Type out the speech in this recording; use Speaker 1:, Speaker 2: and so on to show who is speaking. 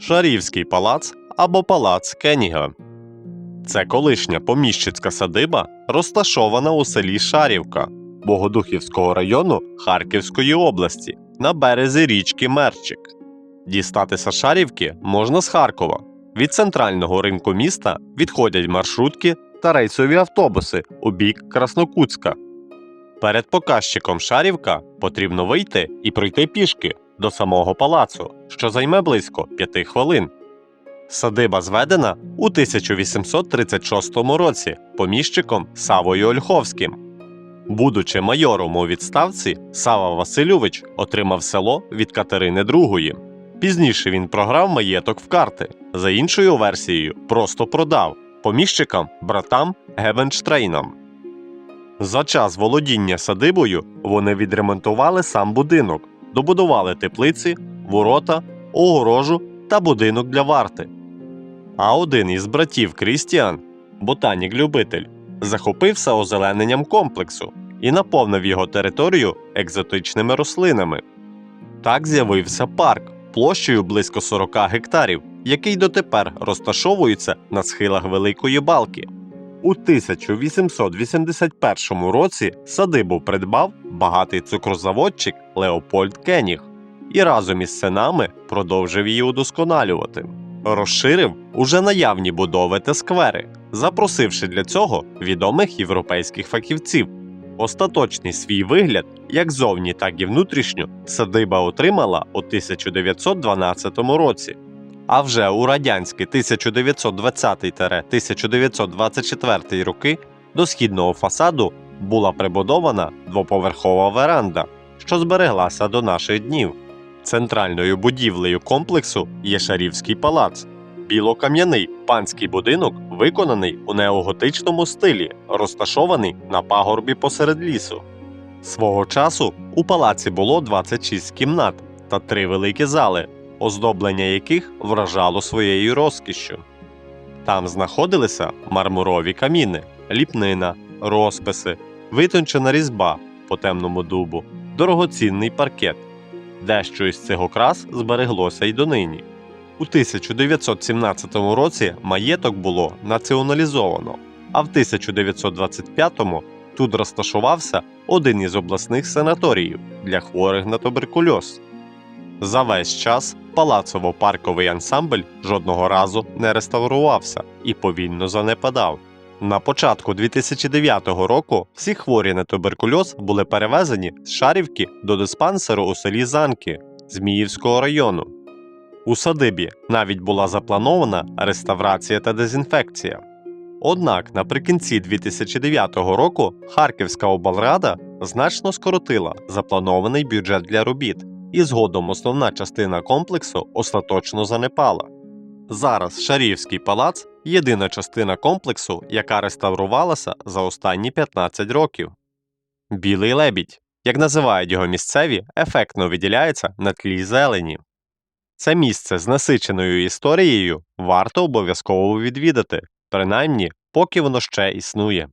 Speaker 1: Шарівський палац або палац Кеніга. Це колишня поміщицька садиба, розташована у селі Шарівка Богодухівського району Харківської області на березі річки Мерчик. Дістатися Шарівки можна з Харкова. Від центрального ринку міста відходять маршрутки та рейсові автобуси у бік Краснокутська. Перед показчиком Шарівка потрібно вийти і пройти пішки до самого палацу, що займе близько 5 хвилин. Садиба зведена у 1836 році поміщиком Савою Ольховським. Будучи майором у відставці, Сава Васильович отримав село від Катерини II. Пізніше він програв маєток в карти. За іншою версією, просто продав поміщикам братам Гевенштрейнам. За час володіння садибою вони відремонтували сам будинок, добудували теплиці, ворота, огорожу та будинок для варти. А один із братів Крістіан, ботанік-любитель, захопився озелененням комплексу і наповнив його територію екзотичними рослинами. Так з'явився парк площею близько 40 гектарів, який дотепер розташовується на схилах Великої Балки. У 1881 році садибу придбав багатий цукрозаводчик Леопольд Кеніг і разом із синами продовжив її удосконалювати. Розширив уже наявні будови та сквери, запросивши для цього відомих європейських фахівців. Остаточний свій вигляд, як зовні, так і внутрішньо, садиба отримала у 1912 році. А вже у радянські 1920-1924 роки до східного фасаду була прибудована двоповерхова веранда, що збереглася до наших днів. Центральною будівлею комплексу є Шарівський палац. Білокам'яний панський будинок виконаний у неоготичному стилі, розташований на пагорбі посеред лісу. Свого часу у палаці було 26 кімнат та три великі зали, оздоблення яких вражало своєю розкішшю. Там знаходилися мармурові каміни, ліпнина, розписи, витончена різьба по темному дубу, дорогоцінний паркет. Дещо із цих окрас збереглося й донині. У 1917 році маєток було націоналізовано, а в 1925-му тут розташувався один із обласних санаторіїв для хворих на туберкульоз. За весь час палацово-парковий ансамбль жодного разу не реставрувався і повільно занепадав. На початку 2009 року всі хворі на туберкульоз були перевезені з Шарівки до диспансеру у селі Занки Зміївського району. У садибі навіть була запланована реставрація та дезінфекція. Однак наприкінці 2009 року Харківська облрада значно скоротила запланований бюджет для робіт, і згодом основна частина комплексу остаточно занепала. Зараз Шарівський палац єдина частина комплексу, яка реставрувалася за останні 15 років. Білий лебідь, як називають його місцеві, ефектно виділяється на тлі зелені. Це місце з насиченою історією варто обов'язково відвідати, принаймні поки воно ще існує.